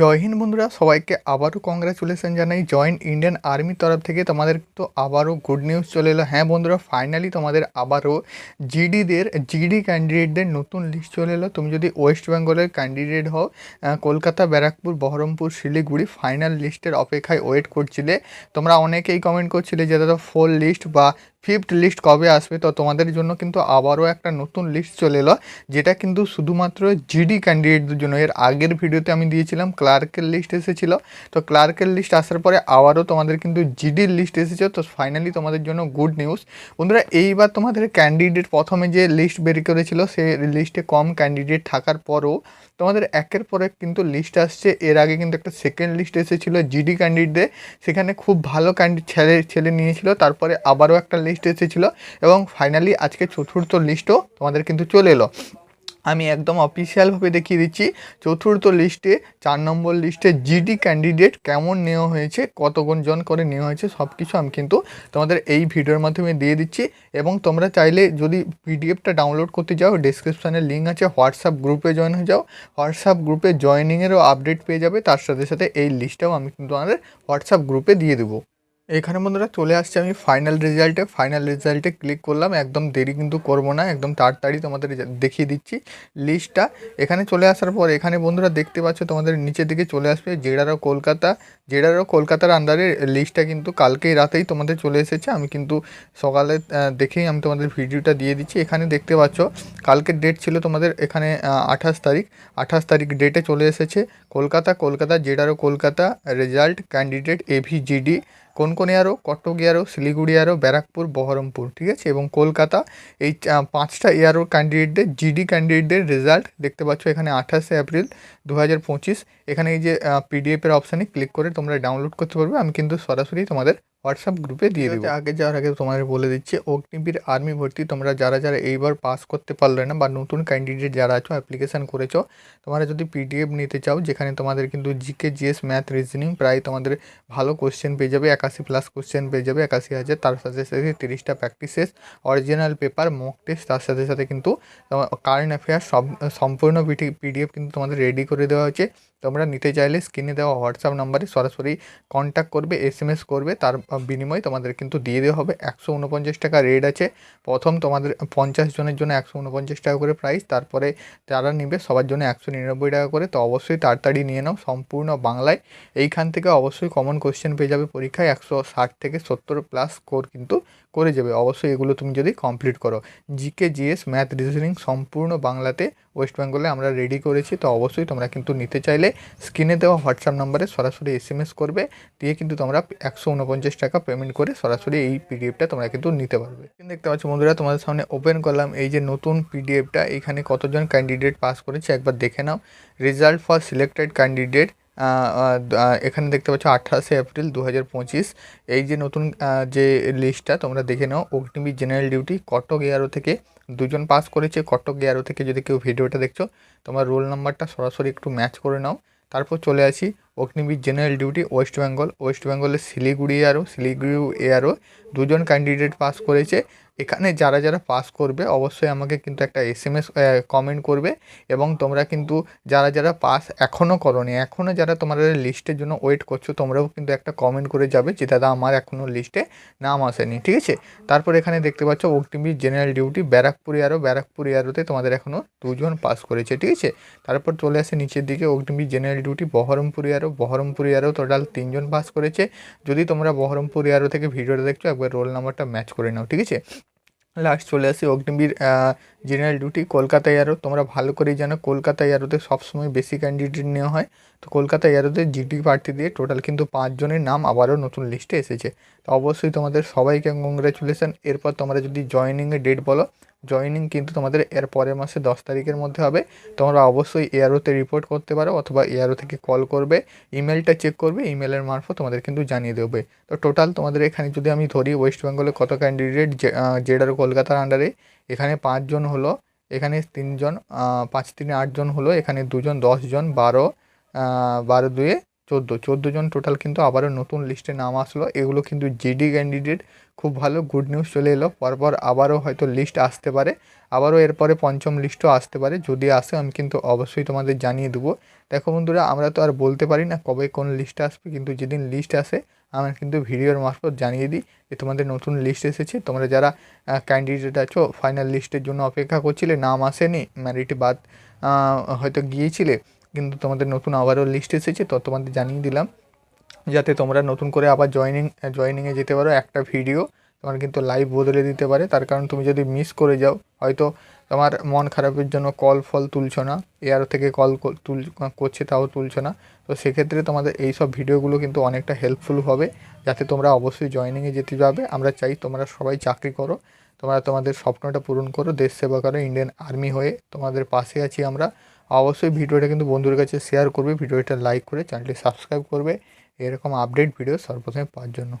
জয় হিন্দ বন্ধুরা, সবাইকে আবারও কংগ্রাচুলেশন জানাই। জয়েন্ট ইন্ডিয়ান আর্মির তরফ থেকে তোমাদের তো আবারও গুড নিউজ চলে এলো। হ্যাঁ বন্ধুরা ফাইনালি তোমাদের আবারও জিডিদের জিডি ক্যান্ডিডেটদের নতুন লিস্ট চলে এলো। তুমি যদি ওয়েস্ট বেঙ্গলের ক্যান্ডিডেট হও কলকাতা, ব্যারাকপুর, বহরমপুর, শিলিগুড়ি ফাইনাল লিস্টের অপেক্ষায় ওয়েট করছিলে। তোমরা অনেকেই কমেন্ট করছিলে যে দাদা ফোর লিস্ট বা ফিফথ লিস্ট কবে আসবে? তো তোমাদের জন্য কিন্তু আবারও একটা নতুন লিস্ট চলে এলো, যেটা কিন্তু শুধুমাত্র জিডি ক্যান্ডিডেটদের জন্য। এর আগের ভিডিওতে আমি দিয়েছিলাম ক্লার্কের লিস্ট এসেছিল। তো ক্লার্কের লিস্ট আসার পরে আবারও তোমাদের কিন্তু জিডির লিস্ট এসেছে। তো ফাইনালি তোমাদের জন্য গুড নিউজ বন্ধুরা, এইবার তোমাদের ক্যান্ডিডেট প্রথমে যে লিস্ট বের করেছিল সে লিস্টে কম ক্যান্ডিডেট থাকার পরও তোমাদের একের পর কিন্তু লিস্ট আসছে। এর আগে কিন্তু একটা সেকেন্ড লিস্ট এসেছিল জিডি ক্যান্ডিডেটদের সেখানে খুব ভালো ক্যান্ডিডেট ছেলে ছেলে নিয়েছিল। তারপরে আবারও একটা লিস্ট এসেছিল। এবং ফাইনালি আজকে চতুর্থ লিস্টও তোমাদের কিন্তু চলে এলো। আমি একদম অফিসিয়ালভাবে দেখিয়ে দিচ্ছি। চতুর্থ লিস্টে চার নম্বর লিস্টে জিডি ক্যান্ডিডেট কেমন নেওয়া হয়েছে, কতজন জন করে নেওয়া হয়েছে সব কিছু আমি কিন্তু তোমাদের এই ভিডিওর মাধ্যমে দিয়ে দিচ্ছি। এবং তোমরা চাইলে যদি পিডিএফটা ডাউনলোড করতে যাও ডিসক্রিপশানে লিঙ্ক আছে হোয়াটসঅ্যাপ গ্রুপে জয়েন হয়ে যাও। হোয়াটসঅ্যাপ গ্রুপে জয়েনিংয়েরও আপডেট পেয়ে যাবে, তার সাথে সাথে এই লিস্টটাও আমি কিন্তু তোমাদের হোয়াটসঅ্যাপ গ্রুপে দিয়ে দেবো। এখানে বন্ধুরা চলে আসছে আমি ফাইনাল রেজাল্টে ফাইনাল রেজাল্টে ক্লিক করলাম, একদম দেরি কিন্তু করব না, একদম তাড়াতাড়ি তোমাদের দেখিয়ে দিচ্ছি লিস্টটা এখানে চলে আসার পর, এখানে বন্ধুরা দেখতে পাচ্ছ তোমাদের নিচের দিকে চলে আসবে জেডারও কলকাতা। জেডারও কলকাতার আন্ডারে লিস্টটা কিন্তু কালকেই রাতেই তোমাদের চলে এসেছে। আমি কিন্তু সকালে দেখেই আমি তোমাদের ভিডিওটা দিয়ে দিচ্ছি। এখানে দেখতে পাচ্ছ কালকের ডেট ছিল তোমাদের এখানে আঠাশ তারিখ। আঠাশ তারিখ ডেটে চলে এসেছে। কলকাতা কলকাতা জেডারও কলকাতা। রেজাল্ট ক্যান্ডিডেট এভিজিডি কোন কোন ARO Cuttack ARO Siliguri ARO Barrackpore, Baharampur, ঠিক আছে? এবং কলকাতা, এই পাঁচটা এয়ারও ক্যান্ডিডেটদের জিডি ক্যান্ডিডেটদের রেজাল্ট দেখতে পাচ্ছ এখানে আঠাশে এপ্রিল দু হাজার পঁচিশ। এখানে এই যে পিডিএফের অপশানে ক্লিক করে তোমরা ডাউনলোড করতে পারবে। আমি কিন্তু সরাসরি তোমাদের হোয়াটসঅ্যাপ গ্রুপে দিয়ে দেবো। আগে যাওয়ার আগে তোমাদের বলে দিচ্ছি অগ্নিবীর আর্মি ভর্তি তোমরা যারা যারা এইবার পাস করতে পারলে না বা নতুন ক্যান্ডিডেট যারা আছো অ্যাপ্লিকেশান করেছ তোমরা যদি পিডিএফ নিতে চাও যেখানে তোমাদের কিন্তু জিকে জিএস ম্যাথ রিজনিং প্রায় তোমাদের ভালো কোশ্চেন পেয়ে যাবে একাশি প্লাস কোশ্চেন পেয়ে যাবে একাশি হাজার তার সাথে সাথে তিরিশটা practices original paper mock test তার সাথে সাথে কিন্তু কারেন্ট অ্যাফেয়ার সব সম্পূর্ণ পিডিএফ কিন্তু তোমাদের রেডি করে দেওয়া হয়েছে। তোমরা নিতে চাইলে স্ক্রিনে দেওয়া হোয়াটসঅ্যাপ নাম্বারে সরাসরি কন্ট্যাক্ট করবে এস এম এস করবে তার বিনিময়ে তোমাদের কিন্তু দিয়ে দেওয়া হবে। একশো উনপঞ্চাশ টাকা রেট আছে। প্রথম তোমাদের পঞ্চাশ জনের জন্য একশো উনপঞ্চাশ টাকা করে প্রাইস তারপরে যারা নেবে সবার জন্য একশো নিরানব্বই টাকা করে। তো অবশ্যই তাড়াতাড়ি নিয়ে নাও সম্পূর্ণ বাংলায়। এইখান থেকে অবশ্যই কমন কোশ্চেন পেয়ে যাবে পরীক্ষায়। একশো ষাট থেকে সত্তর প্লাস স্কোর কিন্তু করে যাবে। অবশ্যই এগুলো তুমি যদি কমপ্লিট করো। জিকে জিএস ম্যাথ রিজনিং সম্পূর্ণ বাংলাতে ওয়েস্ট বেঙ্গলে আমরা রেডি করেছি, তো অবশ্যই তোমরা কিন্তু নিতে চাইলে স্ক্রিনে দেওয়া হোয়াটসঅ্যাপ নাম্বারে সরাসরি এস করবে, দিয়ে কিন্তু তোমরা একশো উনপঞ্চাশ টাকা পেমেন্ট করে সরাসরি এই পিডিএফটা তোমরা কিন্তু নিতে পারবে। দেখতে পাচ্ছ বন্ধুরা, তোমাদের সামনে ওপেন করলাম, এই যে নতুন পিডিএফটা এখানে কতজন ক্যান্ডিডেট পাস করেছে একবার দেখে নাও। রেজাল্ট ফর সিলেক্টেড ক্যান্ডিডেট এখানে দেখতে পাচ্ছ আঠাশে এপ্রিল দু হাজার পঁচিশ। এই যে নতুন যে লিস্টটা তোমরা দেখে নাও, Agniveer general duty Cuttack ARO থেকে দুজন পাস করেছে। কটক এয়ারো থেকে যদি কেউ ভিডিওটা দেখছ, তোমার রোল নাম্বারটা সরাসরি একটু ম্যাচ করে নাও। তারপর চলে আসি, Agniveer general duty west Bengal west বেঙ্গলের শিলিগুড়ি এয়ারও শিলিগুড়ি এয়ারও দুজন ক্যান্ডিডেট পাস করেছে। এখানে যারা যারা পাস করবে, অবশ্যই আমাকে কিন্তু একটা এস এম এস কমেন্ট করবে এবং তোমরা কিন্তু যারা যারা পাস এখনও করনি এখনও যারা তোমাদের লিস্টের জন্য ওয়েট করছ, তোমরাও কিন্তু একটা কমেন্ট করে যাবে যে, দাদা, আমার এখনও লিস্টে নাম আসেনি। ঠিক আছে? তারপর এখানে দেখতে পাচ্ছ Agniveer general duty Barrackpore ARO Barrackpore এয়ারোতে তোমাদের এখনও দুজন পাস করেছে, ঠিক আছে? তারপর চলে আসে নিচের দিকে Agniveer general duty Berhampore ARO Berhampore ARO total তিনজন পাস করেছে। যদি তোমরা বহরমপুর এয়ারো থেকে ভিডিওটা দেখছ, একবার রোল নাম্বারটা ম্যাচ করে নাও, ঠিক আছে? লাস্ট চলে আসি Agniveer general duty Kolkata ARO তোমরা ভালো করেই জানো কলকাতা এয়ারোতে সবসময় বেশি ক্যান্ডিডেট নেওয়া হয়। তো কলকাতা এয়ারোতে জিডি প্রার্থী দিয়ে টোটাল কিন্তু পাঁচজনের নাম আবারও নতুন লিস্টে এসেছে। তো অবশ্যই তোমাদের সবাইকে কংগ্রাচুলেশন এরপর তোমরা যদি জয়েনিংয়ের ডেট বলো জয়েনিং কিন্তু তোমাদের এর পরের মাসে দশ তারিখের মধ্যে হবে। তোমরা অবশ্যই এয়ারোতে রিপোর্ট করতে পারো অথবা এয়ারো থেকে কল করবে ইমেলটা চেক করবে ইমেলের মারফত তোমাদের কিন্তু জানিয়ে দেবে। তো টোটাল তোমাদের এখানে যদি আমি ধরি ওয়েস্ট বেঙ্গলে কত ক্যান্ডিডেট জেডার কলকাতার আন্ডারে এখানে পাঁচজন হলো, এখানে তিনজন পাঁচ, তিনে আটজন হলো, এখানে দুজন দশজন বারো বারো, দুয়ে চোদ্দ চোদ্দ জন টোটাল কিন্তু আবারও নতুন লিস্টে নাম আসলো। এগুলো কিন্তু জিডি ক্যান্ডিডেট খুব ভালো গুড নিউজ চলে এলো। পরপর আবারও হয়তো লিস্ট আসতে পারে। আবারও এরপরে পঞ্চম লিস্টও আসতে পারে। যদি আসে, আমি কিন্তু অবশ্যই তোমাদের জানিয়ে দেবো। দেখো বন্ধুরা, আমরা তো আর বলতে পারি না কবে কোন লিস্ট আসবে, কিন্তু যেদিন লিস্ট আসে, আমরা কিন্তু ভিডিওর মারফত জানিয়ে দিই যে তোমাদের নতুন লিস্ট এসেছে। তোমরা যারা ক্যান্ডিডেট আছো ফাইনাল লিস্টের জন্য অপেক্ষা করছিলে, নাম আসেনি ম্যারিটে বাদ হয়তো গিয়েছিলে কিন্তু তোমাদের নতুন আবারও লিস্ট এসেছে, তো তোমাদের জানিয়ে দিলাম। যাতে তোমরা নতুন করে আবার জয়নিং জয়নিংয়ে যেতে পারো একটা ভিডিও তোমার কিন্তু লাইভ বদলে দিতে পারে, তার কারণ তুমি যদি মিস করে যাও, হয়তো তোমার মন খারাপের জন্য কল ফল তুলছো না এয়ার থেকে কল তুল, করছে তাও তুলছো না। তো সেক্ষেত্রে তোমাদের এই সব ভিডিওগুলো কিন্তু অনেকটা হেল্পফুল হবে, যাতে তোমরা অবশ্যই জয়নিংয়ে যেতে যাবে আমরা চাই তোমরা সবাই চাকরি করো, তোমরা তোমাদের স্বপ্নটা পূরণ করো, দেশ সেবা করো ইন্ডিয়ান আর্মি হয়ে তোমাদের পাশে আছি আমরা। অবশ্যই ভিডিওটা কিন্তু বন্ধুদের কাছে শেয়ার করবে। ভিডিওটা লাইক করে চ্যানেলটি সাবস্ক্রাইব করবে। এরকম আপডেট ভিডিও সর্বপ্রথমে পাওয়ার জন্য।